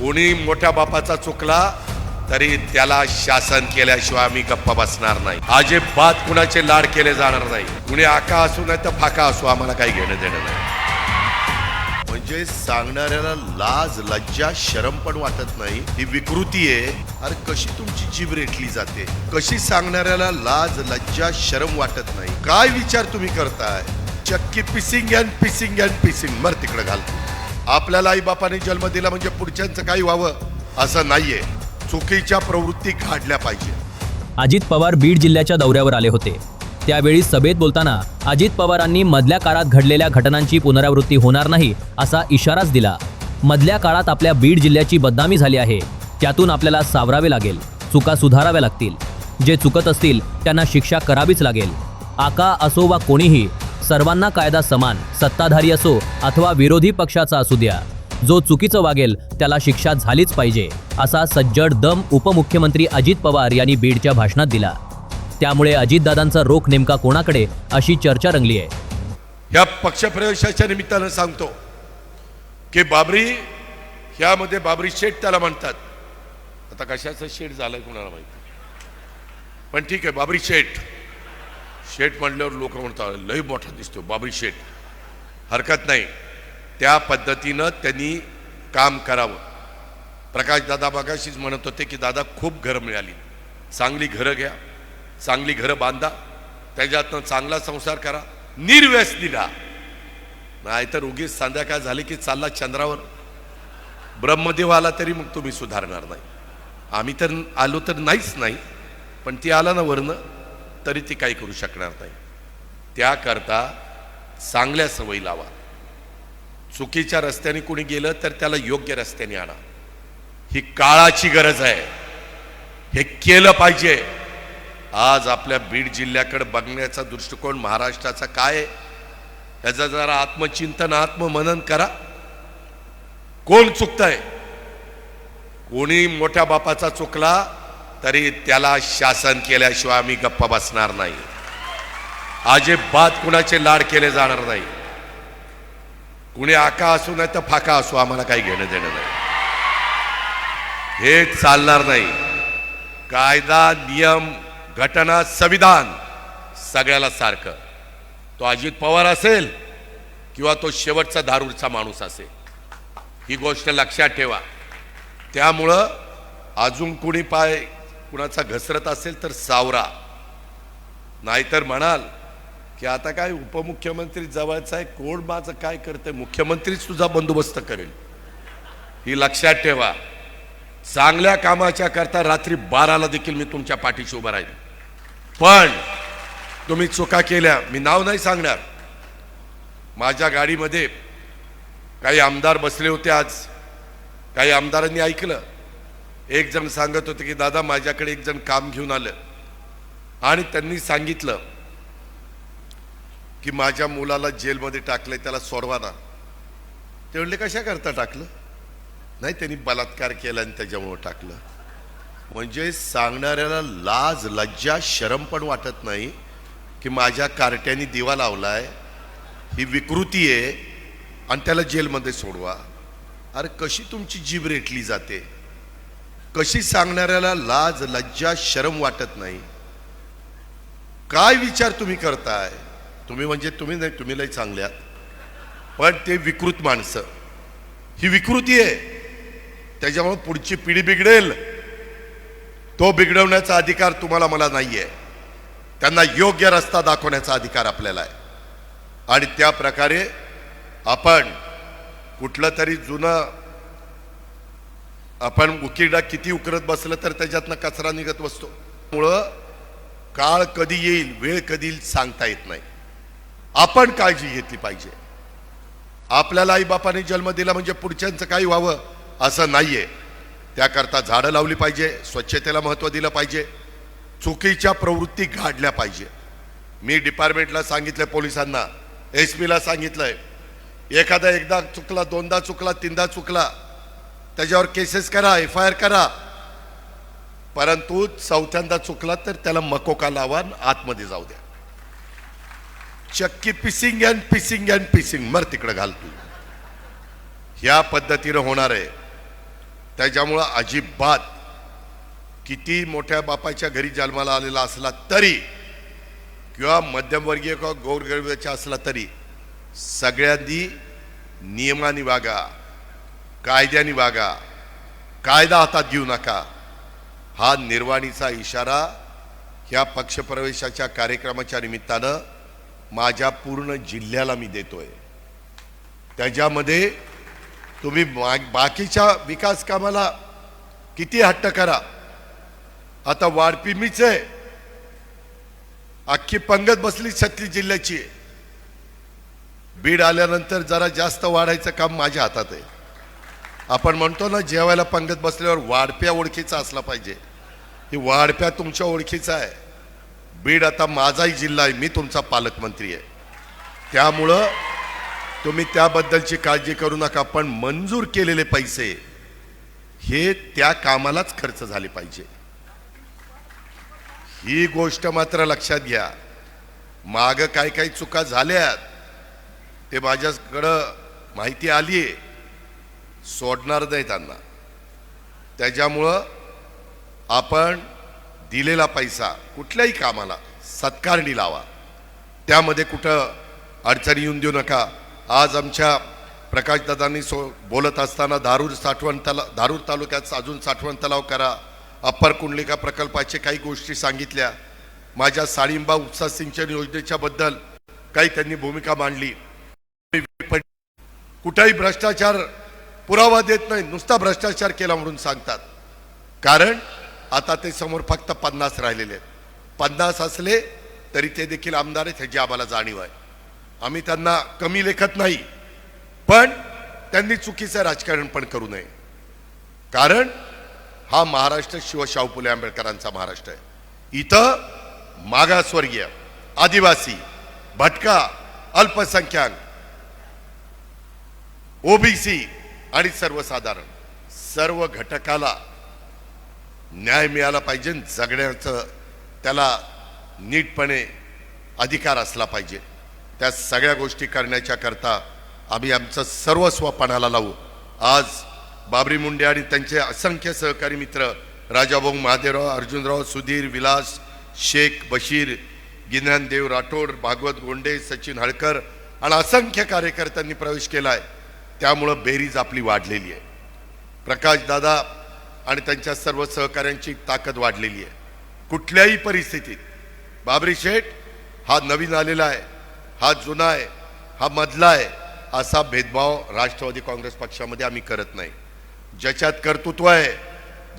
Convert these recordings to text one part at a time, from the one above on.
कोणी मोठ्या बापाचा चुकला तरी त्याला शासन केल्याशिवाय आम्ही गप्पा बसणार नाही. अजिबात कुणाचे लाड केले जाणार नाही. कुणी आका असू नाही तर फाका असू आम्हाला काही घेणं देणं नाही. म्हणजे सांगणाऱ्याला लाज लज्जा शरम पण वाटत नाही. ही विकृती आहे. अरे कशी तुमची जीभ रेटली जाते? कशी सांगणाऱ्याला लाज लज्जा शरम वाटत नाही? काय विचार तुम्ही करताय? चक्की पिसिंग अँड पिसिंग अँड पिसिंग. मर तिकडे घालतो आपल्याला आई बापाने जन्म दिला म्हणजे पुढच्यांचं काही व्हावं असं नाहीये. चुकीच्या प्रवृत्ती काढल्या पाहिजे. अजित पवार बीड जिल्ह्याच्या दौऱ्यावर आले होते. त्यावेळी सभेत बोलताना अजित पवारांनी मधल्या काळात घडलेल्या घटनांची पुनरावृत्ती होणार नाही असा इशाराच दिला. मधल्या काळात आपल्या बीड जिल्ह्याची बदनामी झाली आहे. त्यातून आपल्याला सावरावे लागेल चुका सुधाराव्या लागतील. जे चुकत असतील त्यांना शिक्षा करावीच लागेल. आका असो वा कोणीही सर्वांना कायदा समान सत्ताधारी असो अथवा विरोधी पक्षाचा असू द्या. जो चुकीचं वागेल त्याला शिक्षा झालीच पाहिजे असा सज्जड दम उपमुख्यमंत्री अजित पवार यांनी बीडच्या भाषणात दिला. त्यामुळे अजितदादांचा रोख नेमका कोणाकडे अशी चर्चा रंगली आहे या पक्षप्रवेशाच्या निमित्तानं सांगतो की बाबरी ह्यामध्ये बाबरी शेठ त्याला म्हणतात. आता कशाचं शेठ झालंय कोणाला माहिती? पण ठीक आहे बाबरी शेठ. शेठ म्हणल्यावर लोक म्हणतात लय मोठा दिसतो बाबरी शेठ. हरकत नाही. त्या पद्धतीनं त्यांनी काम करावं. प्रकाश दादा बघाशीच म्हणत होते की दादा खूप घरं मिळाली. चांगली घरं घ्या चांगली घरं बांधा त्याच्यातनं चांगला संसार करा निर्व्यसनीला नाहीतर उगीच संध्याकाळ झाली की चालला चंद्रावर. ब्रह्मदेव आला तरी मग तुम्ही सुधारणार नाही. आम्ही तर आलो तर नाहीच नाही पण ती आला ना वरनं. तरी ती काही करू शकणार नाही. त्याकरता चांगल्या सवयी लावा. चुकीच्या रस्त्याने कोणी गेलं तर त्याला योग्य रस्त्याने आणा. ही काळाची गरज आहे. हे केलं पाहिजे. आज आपल्या बीड जिल्ह्याकडे बघण्याचा दृष्टिकोन महाराष्ट्राचा काय आहे? याचं जरा आत्मचिंतन आत्ममनन करा. कोण चुकतंय? कोणी मोठ्या बापाचा चुकला तरी त्याला शासन केल्याशिवाय आम्ही गप्पा बसणार नाही. अजिबात कुणाचे लाड केले जाणार नाही. कुणी आका असू नाही तर फाका असू आम्हाला काही घेणं देणं नाही. हे चालणार नाही. कायदा नियम घटना संविधान सगळ्याला सारखं. तो अजित पवार असेल किंवा तो शेवटचा दारूरचा माणूस असेल ही गोष्ट लक्षात ठेवा. त्यामुळं अजून कुणी पाय कुणाचा घसरत असेल तर सावरा. नाहीतर म्हणाल की आता काय उपमुख्यमंत्री जवळचा आहे कोण माझं काय करते मुख्यमंत्रीच तुझा बंदोबस्त करेल. ही लक्षात ठेवा. चांगल्या कामाच्या करता रात्री बाराला देखील मी तुमच्या पाठीशी उभा राहील पण तुम्ही चुका केल्या. मी नाव नाही सांगणार. माझ्या गाडीमध्ये काही आमदार बसले होते आज. काही आमदारांनी ऐकलं. एक जण सांगत होते की दादा माझ्याकडे एक जण काम घेऊन आलं. आणि त्यांनी सांगितलं की माझ्या मुलाला जेलमध्ये टाकलंय त्याला सोडवा ना. ते म्हणले कशा करता टाकलं? नाही त्यांनी बलात्कार केला आणि त्याच्यामुळं टाकलं. म्हणजे सांगणाऱ्याला लाज लज्जा शरम पण वाटत नाही की माझ्या कार्ट्याने दिवा लावलाय ही विकृती आहे आणि त्याला जेलमध्ये सोडवा. अरे कशी तुमची जीभ रेटली जाते? कशी सांगणाऱ्याला लाज लज्जा शरम वाटत नाही. काय विचार तुम्ही करताय? तुम्ही म्हणजे तुम्ही नाही तुम्ही लई चांगल्यात पण ते विकृत माणसं. ही विकृती आहे. त्याच्यामुळे पुढची पिढी बिघडेल. तो बिघडवण्याचा अधिकार तुम्हाला मला नाही आहे त्यांना योग्य रस्ता दाखवण्याचा अधिकार आपल्याला आहे. आणि त्या प्रकारे आपण कुठलं तरी जुनं आपण उकिरडा किती उकरत बसलं तर त्याच्यातनं कचरा निघत बसतो. मुळं काळ कधी येईल वेळ कधी येईल सांगता येत नाही. आपण काळजी घेतली पाहिजे. आपल्याला आईबापाने जन्म दिला म्हणजे पुढच्यांचं काही व्हावं असं नाहीये. त्याकरता झाडं लावली पाहिजे स्वच्छतेला महत्त्व दिलं पाहिजे. चुकीच्या प्रवृत्ती गाडल्या पाहिजे. मी डिपार्टमेंटला सांगितलं पोलिसांना एस पीला सांगितलंय. एखादा एकदा चुकला दोनदा चुकला तीनदा चुकला त्याच्यावर केसेस करा एफ आय आर करा. परंतु चौथ्यांदा चुकला तर त्याला मकोका लावा आतमध्ये जाऊ द्या. चक्की पिसिंग अँड पिसिंग अँड पिसिंग. मर तिकडे घाल तू. ह्या पद्धतीनं होणार आहे. त्याच्यामुळं अजिबात किती मोठ्या बापाच्या घरी जन्माला आलेला असला तरी किंवा मध्यमवर्गीय किंवा गौरगरिबाचा असला तरी सगळ्यांनी नियमाने वागा. कायद्याने वागा. कायदा हातात घेऊ नका. हा निर्वाणीचा इशारा ह्या पक्षप्रवेशाच्या कार्यक्रमाच्या निमित्तानं माझ्या पूर्ण जिल्ह्याला मी देतोय. त्याच्यामध्ये तुम्ही बाकीच्या विकास कामाला किती हट्ट करा. आता वाढपी मीच आहे. अख्खी पंगत बसली छत्तीस जिल्ह्याची. आहे. बीड आल्यानंतर जरा जास्त वाढायचं काम माझ्या हातात आहे. आपण म्हणतो ना जेवायला पंगत बसल्यावर वाढप्या ओळखीचा असला पाहिजे. ही वाढप्या तुमच्या ओळखीचा आहे. बीड आता माझाही जिल्हा आहे मी तुमचा पालकमंत्री आहे. त्यामुळं तुम्ही त्याबद्दलची काळजी करू नका पण मंजूर केलेले पैसे हे त्या कामालाच खर्च झाले पाहिजे. ही गोष्ट मात्र लक्षात घ्या. माग काही काही चुका झाल्यात ते माझ्याकडं माहिती आली आहे सोडणार नाही त्यांना. त्याच्यामुळं आपण दिलेला पैसा कुठल्याही कामाला सत्कारणी लावा. त्यामध्ये कुठं अडचणी येऊन देऊ नका. आज आमच्या प्रकाशदादांनी सो बोलत असताना धारूर साठवण तला धारूर तालुक्यात अजून साठवण तलाव करा. अप्पर कुंडलिका प्रकल्पाचे काही गोष्टी सांगितल्या. माझ्या साळिंबा उपसा सिंचन योजनेच्या बद्दल काही त्यांनी भूमिका मांडली. कुठंही भ्रष्टाचार पुरावा देत नाही नुसता भ्रष्टाचार केला म्हणून सांगतात. कारण आता ते समोर फक्त पन्नास राहिलेले आहेत. पन्नास असले तरी ते देखील आमदार आहेत ह्याची आम्हाला जाणीव आहे. आम्ही त्यांना कमी लेखत नाही पण त्यांनी चुकीचं राजकारण पण करू नये. कारण हा महाराष्ट्र शिवशाहू फुले आंबेडकरांचा महाराष्ट्र आहे. इथं मागासवर्गीय आदिवासी भटका अल्पसंख्याक ओबीसी आणि सर्वसाधारण सर्व घटकाला न्याय मिळाला पाहिजे जगण्याचं त्याला नीटपणे अधिकार असला पाहिजे. त्या सगळ्या गोष्टी करण्याच्या करता आम्ही आमचं सर्वस्व पणाला लावू. आज बाबरी मुंडे आणि त्यांचे असंख्य सहकारी मित्र राजाभाऊ महादेवराव अर्जुनराव सुधीर विलास शेख बशीर गिन्हानदेव राठोड भागवत गोंडे सचिन हळकर आणि असंख्य कार्यकर्त्यांनी प्रवेश केला आहे त्यामुळं बेरीज आपली वाढलेली आहे. प्रकाश दादा आणि त्यांच्या सर्व सहकाऱ्यांची ताकद वाढलेली आहे. कुठल्याही परिस्थितीत बाबरी शेठ हा नवीन आलेला आहे हा जुना आहे हा मधला आहे असा भेदभाव राष्ट्रवादी काँग्रेस पक्षामध्ये आम्ही करत नाही. ज्याच्यात कर्तृत्व आहे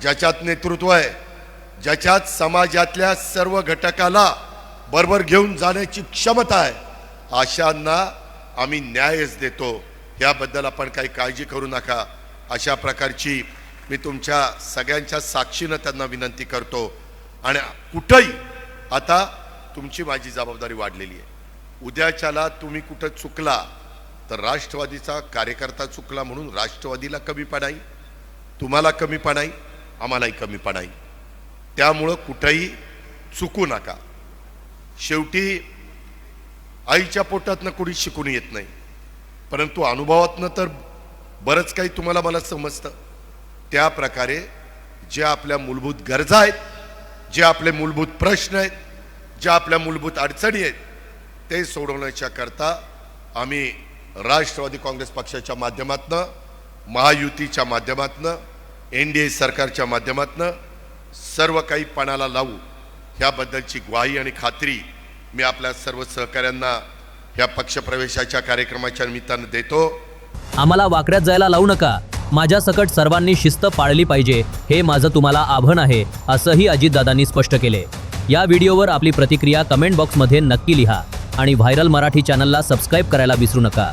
ज्याच्यात नेतृत्व आहे ज्याच्यात समाजातल्या सर्व घटकाला बरोबर घेऊन जाण्याची क्षमता आहे अशांना आम्ही न्यायच देतो. याबद्दल आपण काही काळजी करू नका. अशा प्रकारची मी तुमच्या सगळ्यांच्या साक्षीनं त्यांना विनंती करतो. आणि कुठंही आता तुमची माझी जबाबदारी वाढलेली आहे. उद्याच्याला तुम्ही कुठं चुकला तर राष्ट्रवादीचा कार्यकर्ता चुकला म्हणून राष्ट्रवादीला कमीपणाई तुम्हाला कमीपणाई आम्हालाही कमीपणाई त्यामुळं कुठंही चुकू नका. शेवटी आईच्या पोटातनं कुणी शिकून येत नाही. परंतु अनुभवातनं तर बरंच काही तुम्हाला मला समजतं. त्या प्रकारे ज्या आपल्या मूलभूत गरजा आहेत जे आपले मूलभूत प्रश्न आहेत ज्या आपल्या मूलभूत अडचणी आहेत ते सोडवण्याच्या करता आम्ही राष्ट्रवादी काँग्रेस पक्षाच्या माध्यमातनं महायुतीच्या माध्यमातनं एन डी ए सरकारच्या माध्यमातनं सर्व काही पणाला लावू ह्याबद्दलची ग्वाही आणि खात्री मी आपल्या सर्व सहकाऱ्यांना ह्या पक्षप्रवेशाच्या कार्यक्रमाच्या निमित्तानं देतो. आम्हाला वाकड्यात जायला लावू नका. माझ्या सकट सर्वांनी शिस्त पाळली पाहिजे. हे माझं तुम्हाला आव्हान आहे असंही अजितदादांनी स्पष्ट केले. या व्हिडिओवर आपली प्रतिक्रिया कमेंट बॉक्समध्ये नक्की लिहा. आणि व्हायरल मराठी चॅनलला सबस्क्राईब करायला विसरू नका.